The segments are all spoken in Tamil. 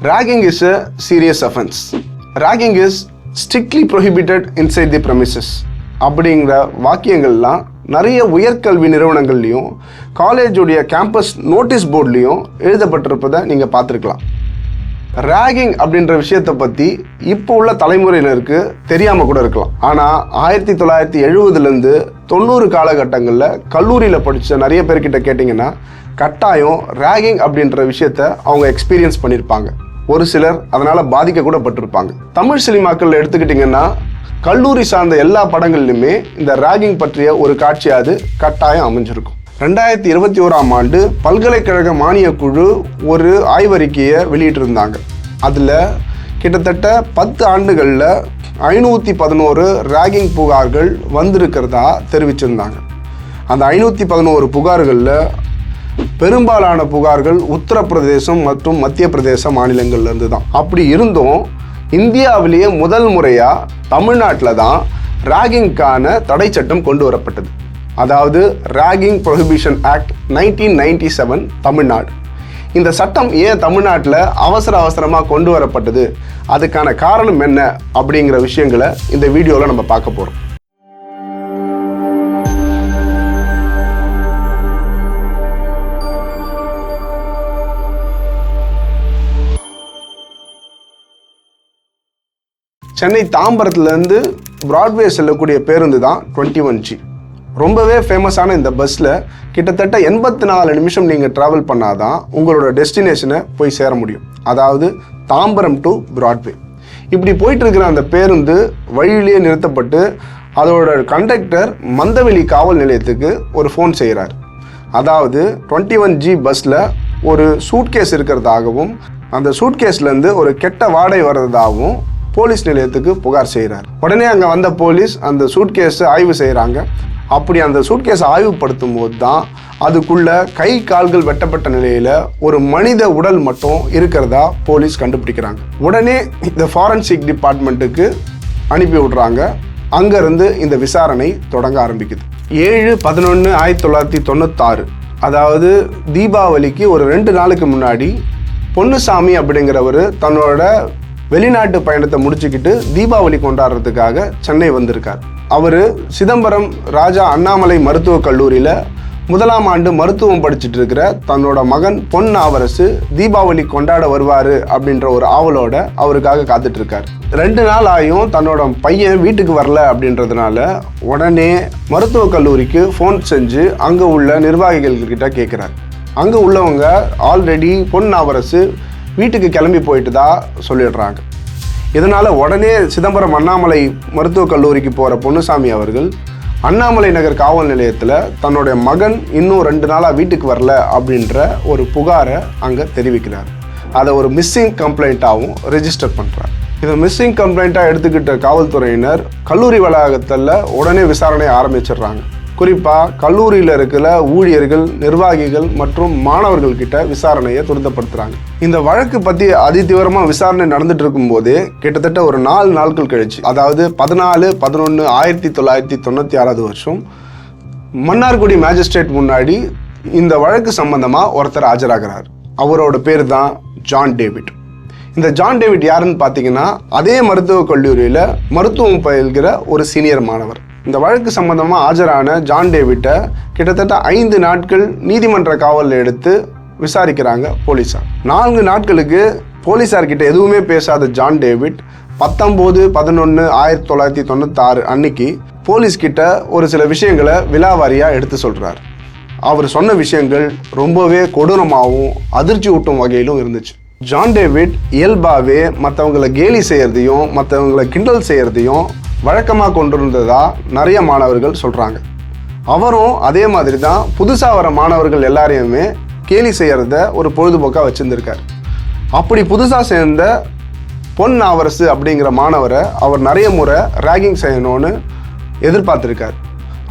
Ragging is a serious offense. Ragging is strictly prohibited inside the premises. அப்படிங்கிற வாக்கியங்கள்லாம் நிறைய உயர்கல்வி நிறுவனங்கள்லையும் காலேஜுடைய கேம்பஸ் நோட்டீஸ் போர்ட்லேயும் எழுதப்பட்டிருப்பதை நீங்கள் பார்த்துருக்கலாம் ரேகிங் அப்படின்ற விஷயத்தை பற்றி இப்போ உள்ள தலைமுறையினருக்கு தெரியாமல் கூட இருக்கலாம் ஆனால் ஆயிரத்தி தொள்ளாயிரத்தி எழுபதுலேருந்து தொண்ணூறு காலகட்டங்களில் கல்லூரியில் படித்த நிறைய பேர்கிட்ட கேட்டிங்கன்னா கட்டாயம் ரேகிங் அப்படின்ற விஷயத்த அவங்க எக்ஸ்பீரியன்ஸ் பண்ணியிருப்பாங்க ஒரு சிலர் அதனால் பாதிக்க கூட பட்டிருப்பாங்க தமிழ் சினிமாக்கள் எடுத்துக்கிட்டிங்கன்னா கல்லூரி சார்ந்த எல்லா படங்கள்லையுமே இந்த ராகிங் பற்றிய ஒரு காட்சியாவது கட்டாயம் அமைஞ்சிருக்கும். ரெண்டாயிரத்தி இருபத்தி ஓராம் ஆண்டு பல்கலைக்கழக மானியக் குழு ஒரு ஆய்வறிக்கையை வெளியிட்டிருந்தாங்க. அதில் கிட்டத்தட்ட பத்து ஆண்டுகளில் ஐநூற்றி பதினோரு ராகிங் புகார்கள் வந்திருக்கிறதா தெரிவிச்சிருந்தாங்க. அந்த ஐநூற்றி பதினோரு புகார்களில் பெரும்பாலான புகார்கள் உத்தரப்பிரதேசம் மற்றும் மத்திய பிரதேச மாநிலங்கள்லேருந்து தான் அப்படி இருந்தும் இந்தியாவிலேயே முதல் முறையாக தமிழ்நாட்டில் தான் ராகிங்க்கான தடை சட்டம் கொண்டு வரப்பட்டது. அதாவது ragging prohibition act nineteen ninety seven Tamil Nadu. இந்த சட்டம் ஏன் தமிழ்நாட்டில் அவசர அவசரமாக கொண்டு வரப்பட்டது? அதுக்கான காரணம் என்ன? அப்படிங்கிற விஷயங்களை இந்த வீடியோவில் நம்ம பார்க்க போகிறோம் சென்னை தாம்பரத்துலேருந்து ப்ராட்வே செல்லக்கூடிய பேருந்து தான் டுவெண்ட்டி ஒன் ஜி ரொம்பவே ஃபேமஸான இந்த பஸ்ஸில் கிட்டத்தட்ட எண்பத்தி நாலு நிமிஷம் நீங்கள் ட்ராவல் பண்ணாதான் உங்களோட டெஸ்டினேஷனை போய் சேர முடியும். அதாவது தாம்பரம் டு பிராட்வே இப்படி போயிட்டுருக்கிற அந்த பேருந்து வழியிலேயே நிறுத்தப்பட்டு அதோட கண்டக்டர் மந்தவெளி காவல் நிலையத்துக்கு ஒரு ஃபோன் செய்கிறார் அதாவது டுவெண்ட்டி ஒன் ஜி பஸ்ஸில் ஒரு சூட்கேஸ் இருக்கிறதாகவும் அந்த சூட்கேஸ்லேருந்து ஒரு கெட்ட வாடை வர்றதாகவும் போலீஸ் நிலையத்துக்கு புகார் செய்கிறார். உடனே அங்கே வந்த போலீஸ் அந்த சூட்கேஸை ஆய்வு செய்கிறாங்க. அப்படி அந்த சூட்கேஸை ஆய்வுப்படுத்தும் போது தான் அதுக்குள்ள கை கால்கள் வெட்டப்பட்ட நிலையில் ஒரு மனித உடல் மட்டும் இருக்கிறதா போலீஸ் கண்டுபிடிக்கிறாங்க. உடனே இந்த ஃபாரன்சிக் டிபார்ட்மெண்ட்டுக்கு அனுப்பி விடுறாங்க. அங்கேருந்து இந்த விசாரணை தொடங்க ஆரம்பிக்குது. ஏழு பதினொன்று ஆயிரத்தி தொள்ளாயிரத்தி தொண்ணூத்தாறு அதாவது தீபாவளிக்கு ஒரு ரெண்டு நாளுக்கு முன்னாடி பொன்னுசாமி அப்படிங்கிறவர் தன்னோட வெளிநாட்டு பயணத்தை முடிச்சுக்கிட்டு தீபாவளி கொண்டாடுறதுக்காக சென்னை வந்திருக்கார். அவர் சிதம்பரம் ராஜா அண்ணாமலை மருத்துவக் கல்லூரியில் முதலாம் ஆண்டு மருத்துவம் படிச்சுட்டு இருக்கிற தன்னோட மகன் பொன் ஆவரசு தீபாவளி கொண்டாட வருவார் அப்படின்ற ஒரு ஆவலோட அவருக்காக காத்துட்டு இருக்கார் ரெண்டு நாள் ஆயும் தன்னோட பையன் வீட்டுக்கு வரல அப்படின்றதுனால உடனே மருத்துவக் கல்லூரிக்கு ஃபோன் செஞ்சு அங்கே உள்ள நிர்வாகிகள் கிட்ட கேட்குறார் அங்கே உள்ளவங்க ஆல்ரெடி பொன் ஆவரசு வீட்டுக்கு கிளம்பி போயிட்டு தான் சொல்லிடுறாங்க. இதனால் உடனே சிதம்பரம் அண்ணாமலை மருத்துவக் கல்லூரிக்கு போகிற பொன்னுசாமி அவர்கள் அண்ணாமலை நகர் காவல் நிலையத்தில் தன்னுடைய மகன் இன்னும் ரெண்டு நாளாக வீட்டுக்கு வரல அப்படின்ற ஒரு புகாரை அங்கே தெரிவிக்கிறார். அதை ஒரு மிஸ்ஸிங் கம்ப்ளைண்ட்டாகவும் ரெஜிஸ்டர் பண்ணுறார் இதை மிஸ்ஸிங் கம்ப்ளைண்ட்டாக எடுத்துக்கிட்ட காவல்துறையினர் கல்லூரி வளாகத்தில் உடனே விசாரணை ஆரம்பிச்சிடுறாங்க. குறிப்பாக கல்லூரியில் இருக்கிற ஊழியர்கள் நிர்வாகிகள் மற்றும் மாணவர்கள் கிட்ட விசாரணையை துரிதப்படுத்துகிறாங்க இந்த வழக்கு பற்றி அதிதீவிரமாக விசாரணை நடந்துட்டு இருக்கும்போதே கிட்டத்தட்ட ஒரு நாலு நாட்கள் கழிச்சு அதாவது பதினாலு பதினொன்று ஆயிரத்தி தொள்ளாயிரத்தி தொண்ணூற்றி ஆறாவது வருஷம் மன்னார்குடி மேஜிஸ்ட்ரேட் முன்னாடி இந்த வழக்கு சம்பந்தமாக ஒருத்தர் ஆஜராகிறார். அவரோட பேர் தான் ஜான் டேவிட். இந்த ஜான் டேவிட் யாருன்னு பார்த்தீங்கன்னா அதே மருத்துவக் கல்லூரியில் மருத்துவம் பயில்கிற ஒரு சீனியர் மாணவர். இந்த வழக்கு சம்பந்தமாக ஆஜரான ஜான் டேவிட்டை கிட்டத்தட்ட ஐந்து நாட்கள் நீதிமன்ற காவலில் எடுத்து விசாரிக்கிறாங்க போலீஸார் நான்கு நாட்களுக்கு போலீஸார்கிட்ட எதுவுமே பேசாத ஜான் டேவிட் பத்தொம்போது பதினொன்று ஆயிரத்தி தொள்ளாயிரத்தி தொண்ணூத்தாறு அன்னைக்கு போலீஸ்கிட்ட ஒரு சில விஷயங்களை விலாவாரியாக எடுத்து சொல்கிறார் அவர் சொன்ன விஷயங்கள் ரொம்பவே கொடூரமாகவும் அதிர்ச்சி ஊட்டும் வகையிலும் இருந்துச்சு. ஜான் டேவிட் இயல்பாகவே மற்றவங்களை கேலி செய்கிறதையும் மற்றவங்களை கிண்டல் செய்கிறதையும் வழக்கமாக கொண்டிருந்ததா நிறைய மாணவர்கள் சொல்கிறாங்க அவரும் அதே மாதிரி தான் புதுசாக வர மாணவர்கள் எல்லாரையுமே கேலி செய்கிறத ஒரு பொழுதுபோக்காக வச்சுருந்துருக்கார். அப்படி புதுசாக சேர்ந்த பொன் ஆவரசு அப்படிங்கிற மாணவரை அவர் நிறைய முறை ரேகிங் செய்யணும்னு எதிர்பார்த்துருக்கார்.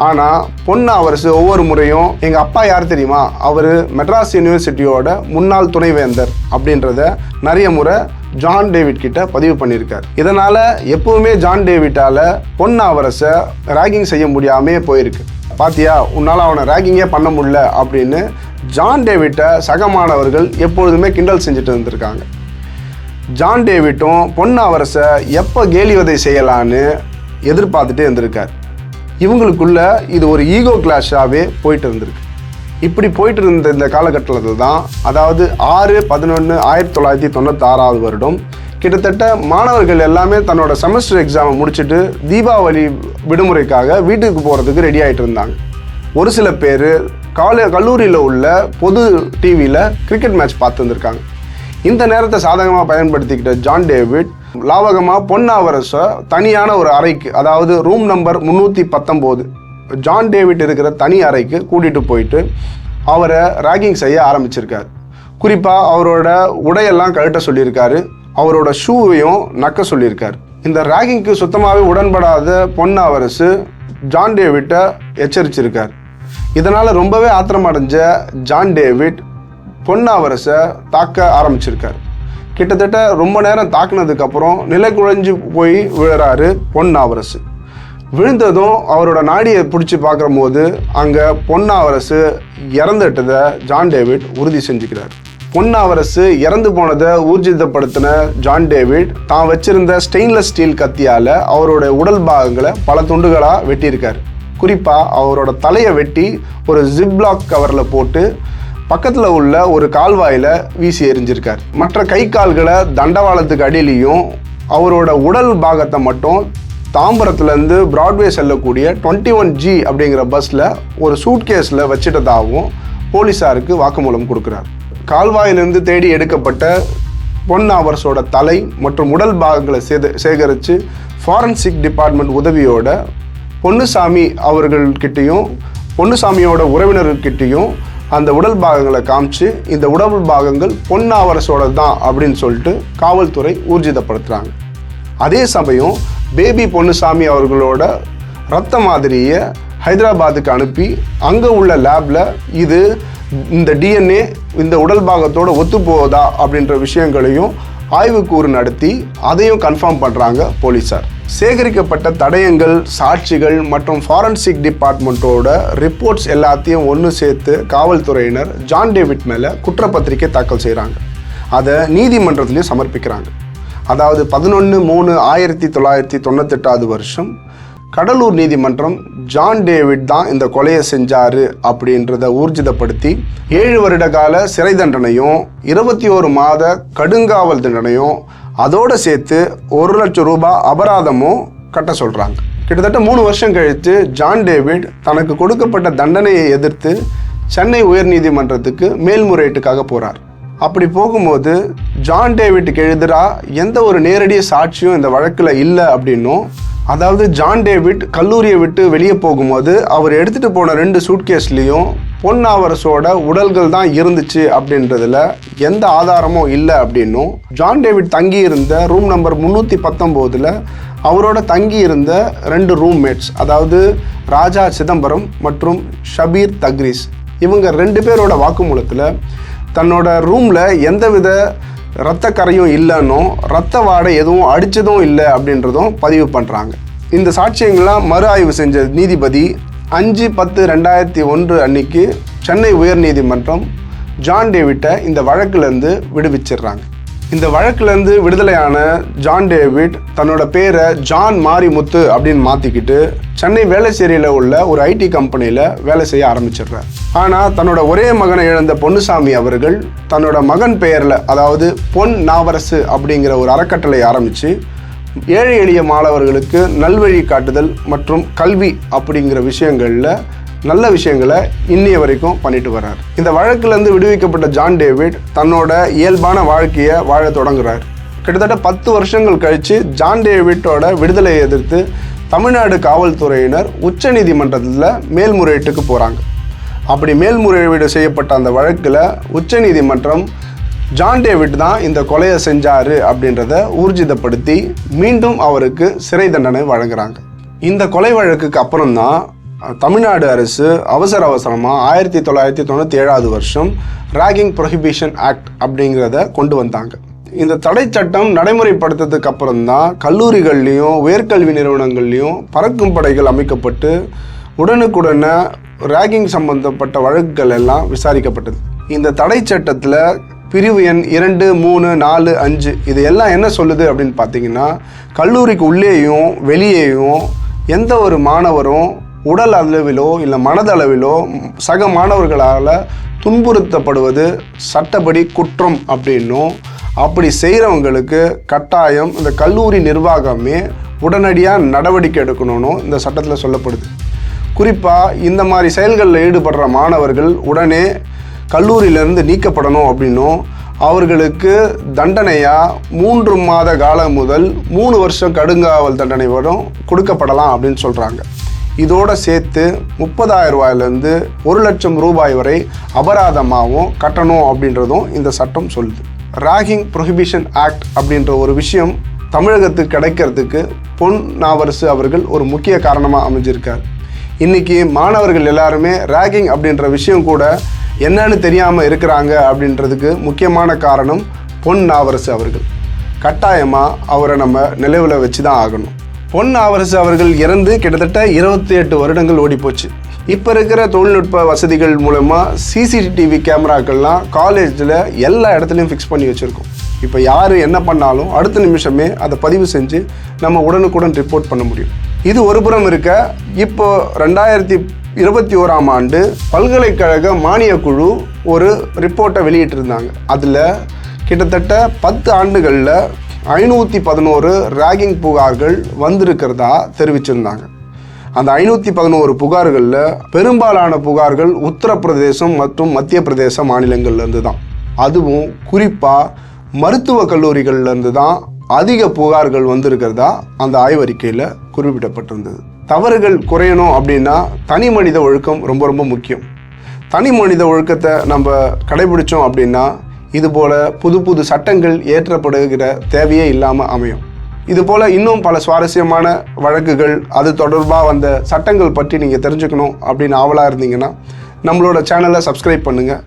ஆனால் பொன் அவரசு ஒவ்வொரு முறையும் எங்கள் அப்பா யார் தெரியுமா? அவர் மெட்ராஸ் யூனிவர்சிட்டியோட முன்னாள் துணைவேந்தர் அப்படின்றத நிறைய முறை ஜான் டேவிட் கிட்ட பதிவு பண்ணியிருக்கார். இதனால் எப்பவுமே ஜான் டேவிட்டால் பொன் அவரசை ரேகிங் செய்ய முடியாமே போயிருக்கு. பாத்தியா? உன்னால் அவனை ரேகிங்கே பண்ண முடியல அப்படின்னு ஜான் டேவிட்டை சக மாணவர்கள் எப்பொழுதுமே கிண்டல் செஞ்சுட்டு இருந்திருக்காங்க. ஜான் டேவிட்டும் பொன்னாவரசை எப்போ கேலிவதை செய்யலான்னு எதிர்பார்த்துட்டே இருந்திருக்கார். இவங்களுக்குள்ள இது ஒரு ஈகோ கிளாஷாகவே போயிட்டு இருந்திருக்கு. இப்படி போயிட்டு இருந்த இந்த காலகட்டத்தில் தான் அதாவது ஆறு பதினொன்று ஆயிரத்தி தொள்ளாயிரத்தி தொண்ணூத்தாறாவது வருடம் கிட்டத்தட்ட மாணவர்கள் எல்லாமே தன்னோட செமஸ்டர் எக்ஸாமை முடிச்சுட்டு தீபாவளி விடுமுறைக்காக வீட்டுக்கு போகிறதுக்கு ரெடி ஆகிட்டு இருந்தாங்க. ஒரு சில பேர் கால கல்லூரியில் உள்ள பொது டிவியில் கிரிக்கெட் மேட்ச் பார்த்துருந்துருக்காங்க இந்த நேரத்தை சாதகமாக பயன்படுத்திக்கிட்ட ஜான் டேவிட் லாவகமாக பொன்னாவரசை தனியான ஒரு அறைக்கு அதாவது ரூம் நம்பர் முந்நூற்றி பத்தொம்போது ஜான் டேவிட் இருக்கிற தனி அறைக்கு கூட்டிகிட்டு போயிட்டு அவரை ராகிங் செய்ய ஆரம்பிச்சிருக்கார். குறிப்பாக அவரோட உடையெல்லாம் கழட்ட சொல்லியிருக்காரு. அவரோட ஷூவையும் நக்க சொல்லியிருக்கார். இந்த ராகிங்க்கு சுத்தமாகவே உடன்படாத பொன்னாவரசு ஜான் டேவிட்டை எச்சரிச்சிருக்கார். இதனால் ரொம்பவே ஆத்திரமடைஞ்ச ஜான் டேவிட் பொன்னாவரசை தாக்க ஆரம்பிச்சிருக்கார். கிட்டத்தட்ட ரொம்ப நேரம் தாக்குனதுக்கப்புறம் நிலை குழஞ்சு போய் விழுறாரு பொன்னாவரசு விழுந்ததும் அவரோட நாடியை பிடிச்சி பார்க்கும்போது அங்கே பொன்னாவரசு இறந்துட்டதை ஜான் டேவிட் உறுதி செஞ்சுக்கிறார். பொன்னாவரசு இறந்து போனதை ஊர்ஜிதப்படுத்தின ஜான் டேவிட் தான் வச்சிருந்த ஸ்டெயின்லெஸ் ஸ்டீல் கத்தியால் அவரோட உடல் பாகங்களை பல துண்டுகளாக வெட்டியிருக்கார். குறிப்பாக அவரோட தலையை வெட்டி ஒரு ஜிப்லாக் கவரில் போட்டு பக்கத்தில் உள்ள ஒரு கால்வாயில் வீசி எரிஞ்சிருக்கார் மற்ற கை கால்களை தண்டவாளத்துக்கு அடியிலையும் அவரோட உடல் பாகத்தை மட்டும் தாம்பரத்துலேருந்து பிராட்வே செல்லக்கூடிய டுவெண்ட்டி ஒன் ஜி அப்படிங்கிற பஸ்ஸில் ஒரு சூட்கேஸில் வச்சிட்டதாகவும் போலீஸாருக்கு வாக்குமூலம் கொடுக்குறார். கால்வாயிலிருந்து தேடி எடுக்கப்பட்ட பொன் அவர்ஸோட தலை மற்றும் உடல் பாகங்களை சேத சேகரித்து ஃபாரன்சிக் டிபார்ட்மெண்ட் உதவியோட பொன்னுசாமி அவர்கள்கிட்டையும் பொன்னுசாமியோட உறவினர்கிட்டையும் அந்த உடல் பாகங்களை காமிச்சு இந்த உடல் பாகங்கள் பொன்னாவரசோட தான் அப்படின்னு சொல்லிட்டு காவல்துறை ஊர்ஜிதப்படுத்துகிறாங்க அதே சமயம் பேபி பொன்னுசாமி அவர்களோட ரத்த மாதிரியை ஹைதராபாத்துக்கு அனுப்பி அங்கே உள்ள லேபில் இது இந்த டிஎன்ஏ இந்த உடல் பாகத்தோடு ஒத்து போகுதா அப்படின்ற விஷயங்களையும் ஆய்வுக்கூறு நடத்தி அதையும் கன்ஃபார்ம் பண்ணுறாங்க போலீஸார் சேகரிக்கப்பட்ட தடயங்கள் சாட்சிகள் மற்றும் ஃபாரன்சிக் டிபார்ட்மெண்ட்டோட ரிப்போர்ட்ஸ் எல்லாத்தையும் ஒன்று சேர்த்து காவல்துறையினர் ஜான் டேவிட் மேலே குற்றப்பத்திரிக்கை தாக்கல் செய்கிறாங்க அதை நீதிமன்றத்துலேயும் சமர்ப்பிக்கிறாங்க. அதாவது பதினொன்று மூணு ஆயிரத்தி தொள்ளாயிரத்தி தொண்ணூத்தெட்டாவது வருஷம் கடலூர் நீதிமன்றம் ஜான் டேவிட் தான் இந்த கொலையை செஞ்சார் அப்படின்றத ஊர்ஜிதப்படுத்தி ஏழு வருட கால சிறை தண்டனையும் இருபத்தி ஒரு மாத கடுங்காவல் தண்டனையும் அதோடு சேர்த்து ஒரு லட்சம் ரூபாய் அபராதமும் கட்ட சொல்கிறாங்க கிட்டத்தட்ட மூணு வருஷம் கழித்து ஜான் டேவிட் தனக்கு கொடுக்கப்பட்ட தண்டனையை எதிர்த்து சென்னை உயர்நீதிமன்றத்துக்கு மேல்முறையீட்டுக்காக போகிறார் அப்படி போகும்போது ஜான் டேவிட்டுக்கு எதிராக எந்த ஒரு நேரடி சாட்சியும் இந்த வழக்கில் இல்லை அப்படின்னும். அதாவது ஜான் டேவிட் கல்லூரியை விட்டு வெளியே போகும்போது அவர் எடுத்துகிட்டு போன ரெண்டு சூட்கேஸ்லேயும் பொன்னாவரசோட உடல்கள் தான் இருந்துச்சு அப்படின்றதுல எந்த ஆதாரமும் இல்லை அப்படின்னும். ஜான் டேவிட் தங்கி இருந்த ரூம் நம்பர் முந்நூற்றி பத்தொம்போதில் அவரோட தங்கி இருந்த ரெண்டு ரூம்மேட்ஸ் அதாவது ராஜா சிதம்பரம் மற்றும் ஷபீர் தக்ரீஸ் இவங்க ரெண்டு பேரோட வாக்குமூலத்தில் தன்னோட ரூமில் எந்தவித ரத்த கரையும் இல்லைன்னும் ரத்த வாடை எதுவும் அடித்ததும் இல்லை அப்படின்றதும் பதிவு பண்ணுறாங்க இந்த சாட்சியங்கள்லாம் மறு ஆய்வு செஞ்ச நீதிபதி அஞ்சு பத்து ரெண்டாயிரத்தி ஒன்று அன்னைக்கு சென்னை உயர்நீதிமன்றம் ஜான் டேவிட்டை இந்த வழக்குலேருந்து விடுவிச்சிடுறாங்க. இந்த வழக்குலேருந்து விடுதலையான ஜான் டேவிட் தன்னோட பேரை ஜான் மாரிமுத்து அப்படின்னு மாற்றிக்கிட்டு சென்னை வேலைச்சேரியில் உள்ள ஒரு ஐடி கம்பெனியில் வேலை செய்ய ஆரம்பிச்சிடுறார். ஆனால் தன்னோட ஒரே மகனை இழந்த பொன்னுசாமி அவர்கள் தன்னோட மகன் பெயரில் அதாவது பொன் நாவரசு அப்படிங்கிற ஒரு அறக்கட்டளை ஆரம்பித்து ஏழை எளிய மாணவர்களுக்கு நல்வழி காட்டுதல் மற்றும் கல்வி அப்படிங்கிற விஷயங்களில் நல்ல விஷயங்களை இன்னைய வரைக்கும் பண்ணிட்டு வர்றார். இந்த வழக்குலேருந்து விடுவிக்கப்பட்ட ஜான் டேவிட் தன்னோட இயல்பான வாழ்க்கையை வாழ தொடங்குறார். கிட்டத்தட்ட பத்து வருஷங்கள் கழித்து ஜான் டேவிட்டோட விடுதலையை எதிர்த்து தமிழ்நாடு காவல்துறையினர் உச்சநீதிமன்றத்தில் மேல்முறையீட்டுக்கு போகிறாங்க அப்படி மேல்முறையீடு செய்யப்பட்ட அந்த வழக்கில் உச்சநீதிமன்றம் ஜான் டேவிட் தான் இந்த கொலையை செஞ்சாரு அப்படின்றத ஊர்ஜிதப்படுத்தி மீண்டும் அவருக்கு சிறை தண்டனை வழங்குறாங்க. இந்த கொலை வழக்குக்கு அப்புறம்தான் தமிழ்நாடு அரசு அவசர அவசரமாக ஆயிரத்தி தொள்ளாயிரத்தி தொண்ணூற்றி ஏழாவது வருஷம் ராகிங் ப்ரொஹிபிஷன் ஆக்ட் அப்படிங்கிறத கொண்டு வந்தாங்க. இந்த தடை சட்டம் நடைமுறைப்படுத்ததுக்கு அப்புறம் தான் கல்லூரிகள்லேயும் உயர்கல்வி நிறுவனங்கள்லேயும் பறக்கும் படைகள் அமைக்கப்பட்டு உடனுக்குடனே ராகிங் சம்பந்தப்பட்ட வழக்குகள் எல்லாம் விசாரிக்கப்பட்டது. இந்த தடை சட்டத்தில் பிரிவு எண் இரண்டு மூணு நாலு அஞ்சு இது எல்லாம் என்ன சொல்லுது அப்படின்னு பார்த்தீங்கன்னா கல்லூரிக்கு உள்ளேயும் வெளியேயும் எந்த ஒரு மாணவரும் உடல் அளவிலோ இல்லை மனதளவிலோ சக மாணவர்களால் துன்புறுத்தப்படுவது சட்டப்படி குற்றம் அப்படின்னும். அப்படி செய்கிறவங்களுக்கு கட்டாயம் இந்த கல்லூரி நிர்வாகமே உடனடியாக நடவடிக்கை எடுக்கணும்னு இந்த சட்டத்தில் சொல்லப்படுது. குறிப்பாக இந்த மாதிரி செயல்களில் ஈடுபடுற மாணவர்கள் உடனே கல்லூரியிலேருந்து நீக்கப்படணும் அப்படின்னும். அவர்களுக்கு தண்டனையாக மூன்று மாத காலம் முதல் மூணு வருஷம் கடுங்காவல் தண்டனை வரும் கொடுக்கப்படலாம் அப்படின்னு சொல்கிறாங்க இதோட சேர்த்து முப்பதாயிரம் ரூபாயிலேருந்து ஒரு லட்சம் ரூபாய் வரை அபராதமாகவும் கட்டணும் அப்படின்றதும் இந்த சட்டம் சொல்லுது. ராகிங் ப்ரொஹிபிஷன் ஆக்ட் அப்படின்ற ஒரு விஷயம் தமிழகத்துக்கு கிடைக்கிறதுக்கு பொன் நாவரசு அவர்கள் ஒரு முக்கிய காரணமாக அமைஞ்சிருக்கார். இன்னைக்கு மாணவர்கள் எல்லாருமே ராகிங் அப்படின்ற விஷயம் கூட என்னன்னு தெரியாமல் இருக்கிறாங்க அப்படின்றதுக்கு முக்கியமான காரணம் பொன் நாவரசு அவர்கள். கட்டாயமாக அவரை நம்ம நிலவில் வச்சு தான் ஆகணும். பொன் ஆவரசு அவர்கள் இறந்து கிட்டத்தட்ட இருபத்தி எட்டு வருடங்கள் ஓடிப்போச்சு. இப்போ இருக்கிற தொழில்நுட்ப வசதிகள் மூலமாக சிசிடிவி கேமராக்கள்லாம் காலேஜில் எல்லா இடத்துலையும் ஃபிக்ஸ் பண்ணி வச்சுருக்கோம். இப்போ யார் என்ன பண்ணாலும் அடுத்த நிமிஷமே அதை பதிவு செஞ்சு நம்ம உடனுக்குடன் ரிப்போர்ட் பண்ண முடியும். இது ஒரு புறம் இருக்க இப்போ ரெண்டாயிரத்தி இருபத்தி ஓராம் ஆண்டு பல்கலைக்கழக மானிய குழு ஒரு ரிப்போர்ட்டை வெளியிட்டிருந்தாங்க. அதில் கிட்டத்தட்ட பத்து ஆண்டுகளில் ஐநூற்றி பதினோரு ராகிங் புகார்கள் வந்திருக்கிறதா தெரிவிச்சிருந்தாங்க. அந்த ஐநூற்றி பதினோரு புகார்களில் பெரும்பாலான புகார்கள் உத்தரப்பிரதேசம் மற்றும் மத்திய பிரதேச மாநிலங்கள்லேருந்து தான். அதுவும் குறிப்பாக மருத்துவக் கல்லூரிகள்லேருந்து தான் அதிக புகார்கள் வந்திருக்கிறதா அந்த ஆய்வறிக்கையில் குறிப்பிடப்பட்டிருந்தது. தவறுகள் குறையணும் அப்படின்னா தனி மனித ஒழுக்கம் ரொம்ப ரொம்ப முக்கியம். தனி மனித ஒழுக்கத்தை நம்ம கடைபிடிச்சோம் அப்படின்னா இதுபோல் புது புது சட்டங்கள் ஏற்றப்படுகிற தேவையே இல்லாமல் அமையும். இதுபோல் இன்னும் பல சுவாரஸ்யமான வழக்குகள் அது தொடர்பாக வந்த சட்டங்கள் பற்றி நீங்கள் தெரிஞ்சுக்கணும் அப்படின்னு ஆவலாக இருந்தீங்கன்னா நம்மளோட சேனலை சப்ஸ்கிரைப் பண்ணுங்கள்